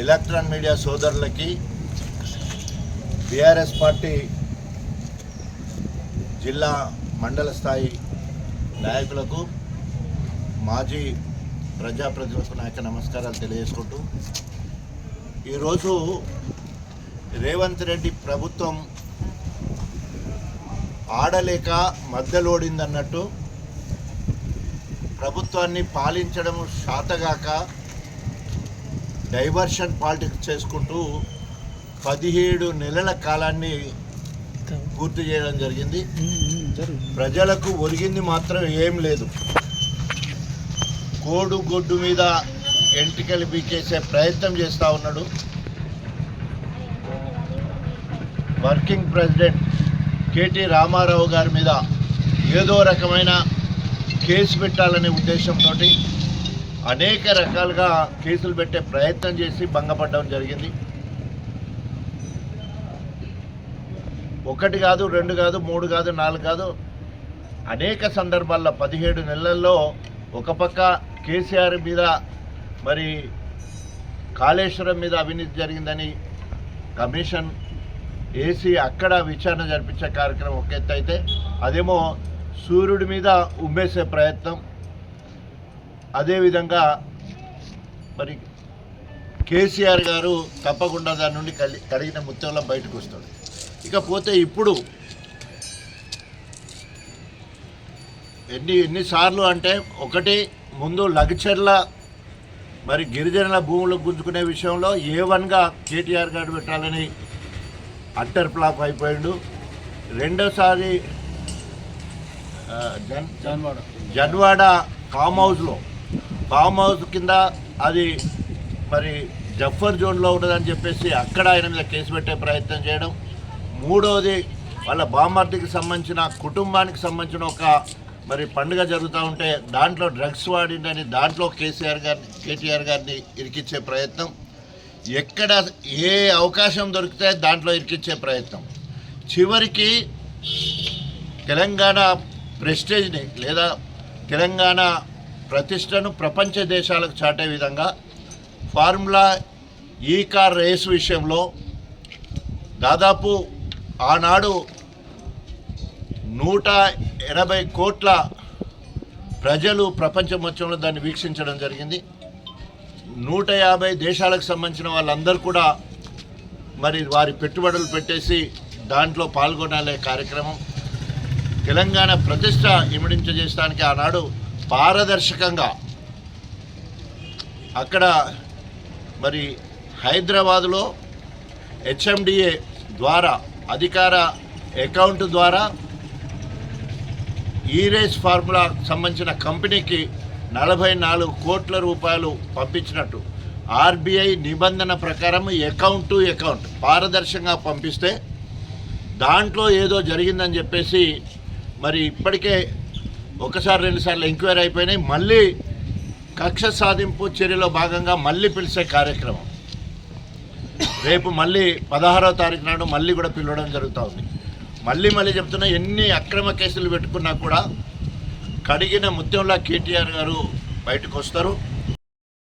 Electron media సోదరులకి BRS party జిల్లా మండల స్థాయి నాయకులకు మాజీ ప్రజాప్రతినిధులకు నా యొక్క నమస్కారాలు తెలియజేసుకుంటూ ఈరోజు రేవంత్ రెడ్డి ప్రభుత్వం ఆడలేక మధ్యలోడిందన్నట్టు ప్రభుత్వాన్ని పాలించడం శాతగాక డైవర్షన్ పాలిటిక్స్ చేసుకుంటూ పదిహేడు నెలల కాలాన్ని పూర్తి చేయడం జరిగింది. ప్రజలకు ఒరిగింది మాత్రం ఏం లేదు. కోడు గొడ్డు మీద ఎంటికలు బీకేసే ప్రయత్నం చేస్తూ ఉన్నాడు. వర్కింగ్ ప్రెసిడెంట్ కేటీ రామారావు గారి మీద ఏదో రకమైన కేసు పెట్టాలనే ఉద్దేశంతో అనేక రకాలుగా కేసులు పెట్టే ప్రయత్నం చేసి భంగపడడం జరిగింది. ఒకటి కాదు రెండు కాదు మూడు కాదు నాలుగు కాదు అనేక సందర్భాల్లో పదిహేడు నెలల్లో ఒక పక్క కేసీఆర్ మీద మరి కాళేశ్వరం మీద అవినీతి జరిగిందని కమిషన్ ఏసీ అక్కడ విచారణ జరిపించే కార్యక్రమం ఒక ఎత్తు అయితే అదేమో సూర్యుడి మీద ఉమ్మేసే ప్రయత్నం. అదేవిధంగా మరి కేసీఆర్ గారు తప్పకుండా దాని నుండి కడిగిన ముత్యంలో బయటకు వస్తాడు. ఇకపోతే ఇప్పుడు ఎన్ని ఎన్నిసార్లు అంటే ఒకటి ముందు లగచర్ల మరి గిరిజనుల భూములు గుంజుకునే విషయంలో ఏ వన్గా కేటీఆర్ గారు పెట్టాలని అట్టర్ ఫ్లాప్ అయిపోయాడు. రెండోసారి జన్ జన్వాడ ఫామ్ హౌస్లో ఫామ్ హౌస్ కింద అది మరి జఫర్ జోన్లో ఉన్నదని చెప్పేసి అక్కడ ఆయన మీద కేసు పెట్టే ప్రయత్నం చేయడం. మూడవది వాళ్ళ బామర్దికి సంబంధించిన కుటుంబానికి సంబంధించిన ఒక మరి పండుగ జరుగుతూ ఉంటే దాంట్లో డ్రగ్స్ వాడిందని దాంట్లో కేసీఆర్ గారిని కేటీఆర్ గారిని ఇరికిచ్చే ప్రయత్నం. ఎక్కడ ఏ అవకాశం దొరికితే దాంట్లో ఇరికిచ్చే ప్రయత్నం. చివరికి తెలంగాణ ప్రెస్టేజ్ని లేదా తెలంగాణ ప్రతిష్టను ప్రపంచ దేశాలకు చాటే విధంగా ఫార్ములా ఈ కార్ రేస్ విషయంలో దాదాపు ఆనాడు నూట ఎనభై కోట్ల ప్రజలు ప్రపంచం మొత్తంలో దాన్ని వీక్షించడం జరిగింది. నూట యాభై దేశాలకు సంబంధించిన వాళ్ళందరూ కూడా మరి వారి పెట్టుబడులు పెట్టేసి దాంట్లో పాల్గొనాలే కార్యక్రమం. తెలంగాణ ప్రతిష్ట ఇమిడించజేయడానికి ఆనాడు పారదర్శకంగా అక్కడ మరి హైదరాబాదులో హెచ్ఎండిఏ ద్వారా అధికార అకౌంట్ ద్వారా ఈరేస్ ఫార్ములా సంబంధించిన కంపెనీకి నలభై నాలుగు కోట్ల రూపాయలు పంపించినట్టు. ఆర్బీఐ నిబంధన ప్రకారం అకౌంట్ టు అకౌంట్ పారదర్శకంగా పంపిస్తే దాంట్లో ఏదో జరిగిందని చెప్పేసి మరి ఇప్పటికే ఒకసారి రెండుసార్లు ఎంక్వైరీ అయిపోయినాయి. మళ్ళీ కక్ష సాధింపు చర్యలో భాగంగా మళ్ళీ పిలిచే కార్యక్రమం. రేపు మళ్ళీ పదహారవ తారీఖు నాడు మళ్ళీ కూడా పిలవడం జరుగుతూ ఉంది. మళ్ళీ మళ్ళీ చెప్తున్నా ఎన్ని అక్రమ కేసులు పెట్టుకున్నా కూడా కడిగిన ముత్యంలా కేటీఆర్ గారు బయటకు వస్తారు.